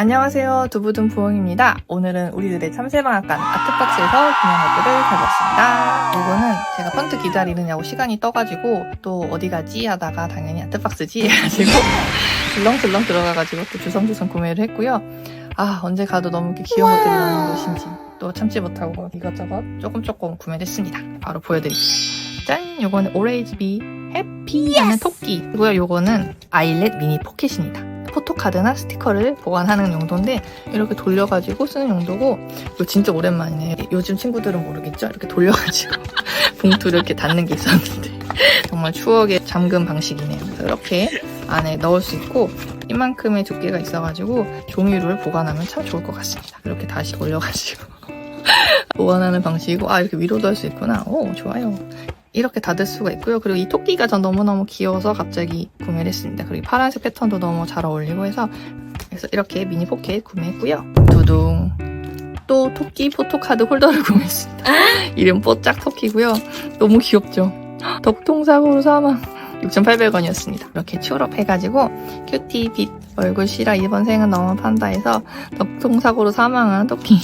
안녕하세요. 두부든 부엉입니다. 오늘은 우리들의 참새방앗간 아트박스에서 것들을 가져왔습니다. 이거는 제가 펀트 기다리느냐고 시간이 떠가지고 또 어디 가지 하다가 당연히 아트박스지 해가지고 들렁들렁 들어가가지고 또 주섬주섬 구매를 했고요. 아 언제 가도 너무 이렇게 귀여운 것들이 많은 곳인지 또 참지 못하고 이것저것 조금 조금 구매를 했습니다. 바로 보여드릴게요. 짠! 요거는 오레이즈비 해피하는 토끼 그리고요 요거는 아일렛 미니 포켓입니다. 포토카드나 스티커를 보관하는 용도인데 이렇게 돌려가지고 쓰는 용도고 이거 진짜 오랜만이네. 요즘 친구들은 모르겠죠? 이렇게 돌려가지고 봉투를 이렇게 닫는 게 있었는데. 정말 추억의 잠금 방식이네요. 이렇게 안에 넣을 수 있고 이만큼의 두께가 있어가지고 종이를 보관하면 참 좋을 것 같습니다. 이렇게 다시 돌려가지고 보관하는 방식이고 아 이렇게 위로도 할 수 있구나. 오 좋아요 이렇게 닫을 수가 있고요. 그리고 이 토끼가 전 너무너무 귀여워서 갑자기 구매를 했습니다. 그리고 파란색 패턴도 너무 잘 어울리고 해서 그래서 이렇게 미니 포켓 구매했고요. 두둥. 또 토끼 포토카드 홀더를 구매했습니다. 이름 뽀짝 토끼고요. 너무 귀엽죠? 덕통사고로 사망. 6,800원이었습니다. 이렇게 추럽해가지고 큐티 빛 얼굴 실화 2번생은 너무 판다에서 덕통사고로 사망한 토끼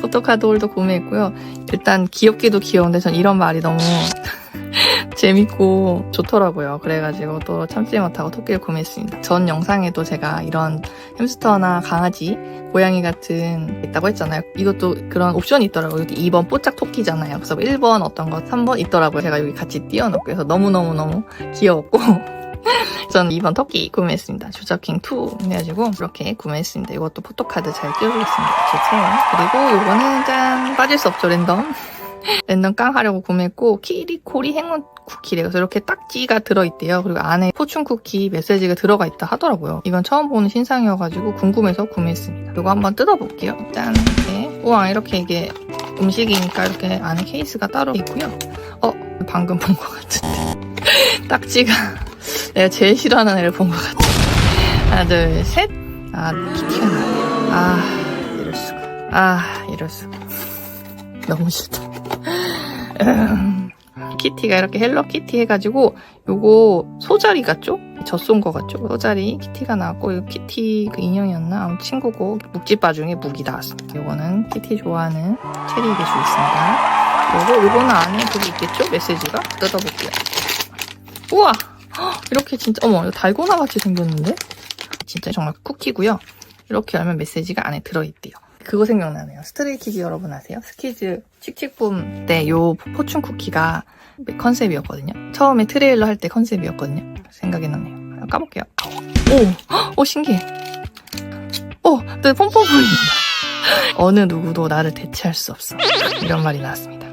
포토카드 홀더 구매했고요. 일단 귀엽기도 귀여운데 전 이런 말이 너무 재밌고 좋더라고요. 그래가지고 또 참지 못하고 토끼를 구매했습니다. 전 영상에도 제가 이런 햄스터나 강아지, 고양이 같은 있다고 했잖아요. 이것도 그런 옵션이 있더라고요. 여기 2번 뽀짝 토끼잖아요. 그래서 1번 어떤 거, 3번 있더라고요. 제가 여기 같이 띄워놓고 그래서 너무너무너무 귀여웠고 저는 2번 토끼 구매했습니다. 조자킹2 해가지고 이렇게 구매했습니다. 이것도 포토카드 잘 띄워주겠습니다. 좋죠. 그리고 이거는 짠 빠질 수 없죠 랜덤. 랜덤 깡 하려고 구매했고 키리코리 행운 쿠키래 그래서 이렇게 딱지가 들어있대요. 그리고 안에 포춘 쿠키 메시지가 들어가 있다 하더라고요. 이건 처음 보는 신상이어가지고 궁금해서 구매했습니다. 이거 한번 뜯어볼게요. 짠 이렇게 우와 이렇게 이게 음식이니까 이렇게 안에 케이스가 따로 있고요. 어 방금 본 것 같은데 딱지가 내가 제일 싫어하는 애를 본 것 같아. 하나, 둘, 셋. 아, 키티가 나네. 아, 이럴 수가. 아, 이럴 수가. 너무 싫다. 음, 키티가 이렇게 헬로 키티 해가지고, 요거 소자리 같죠? 젖쏜 거 같죠? 소자리 키티가 나왔고, 이거 키티 그 인형이었나? 아무 친구고, 묵지바 중에 묵이 나왔습니다. 요거는 키티 좋아하는 체리 개수 있습니다. 요거, 요거는 안에 그게 있겠죠? 메시지가? 뜯어볼게요. 우와! 이렇게 진짜 어머 이거 달고나 같이 생겼는데? 진짜 정말 쿠키고요. 이렇게 열면 메시지가 안에 들어있대요. 그거 생각나네요. 스트레이키즈 여러분 아세요? 스키즈 칙칙붐 때 요 포춘 쿠키가 컨셉이었거든요. 처음에 트레일러 할 때 컨셉이었거든요. 생각이 나네요. 까볼게요. 오! 오 신기해. 오! 네 pompom풀입니다. 어느 누구도 나를 대체할 수 없어. 이런 말이 나왔습니다.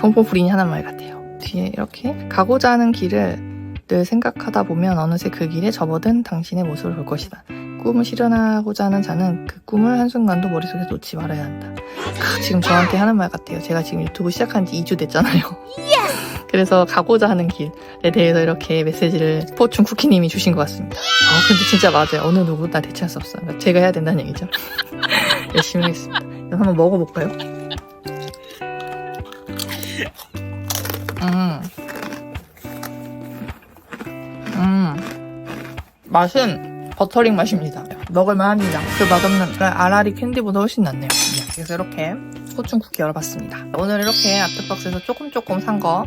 pompom풀이니 하는 말 같아요. 뒤에 이렇게 가고자 하는 길을 늘 생각하다 보면 어느새 그 길에 접어든 당신의 모습을 볼 것이다. 꿈을 실현하고자 하는 자는 그 꿈을 한순간도 머릿속에 놓지 말아야 한다. 크, 지금 저한테 하는 말 같아요. 제가 지금 유튜브 시작한 지 2주 됐잖아요. 그래서 가고자 하는 길에 대해서 이렇게 메시지를 포춘 쿠키님이 주신 것 같습니다. 어, 근데 진짜 맞아요. 어느 누구 나 대체할 수 없어요. 그러니까 제가 해야 된다는 얘기죠. 열심히 하겠습니다. 이거 한번 먹어볼까요? 음. 음. 맛은 버터링 맛입니다. 먹을만 합니다. 그 맛없는 아라리 캔디보다 훨씬 낫네요. 네, 그래서 이렇게 포춘 쿠키 열어봤습니다. 오늘 이렇게 아트박스에서 조금 조금 산 거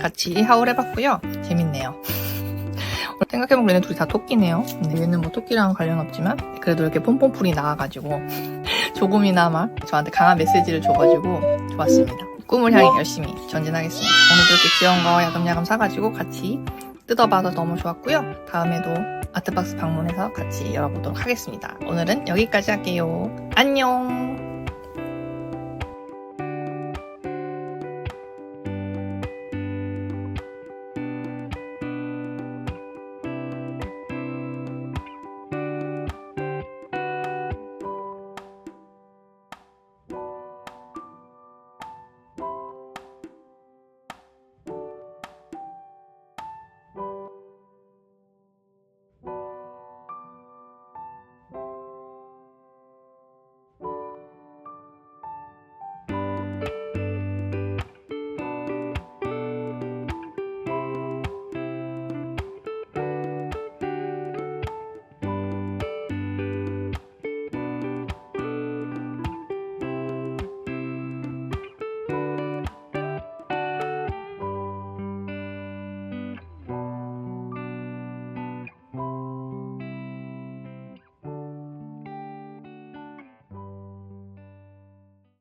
같이 하울해봤고요. 재밌네요. 생각해보면 얘네 둘이 다 토끼네요. 근데 얘는 뭐 토끼랑 관련 없지만 그래도 이렇게 폼폼풀이 나와가지고 조금이나마 저한테 강한 메시지를 줘가지고 좋았습니다. 꿈을 향해 열심히 전진하겠습니다. 오늘도 이렇게 귀여운 거 야금야금 사가지고 같이 뜯어봐서 너무 좋았고요. 다음에도 아트박스 방문해서 같이 열어보도록 하겠습니다. 오늘은 여기까지 할게요. 안녕!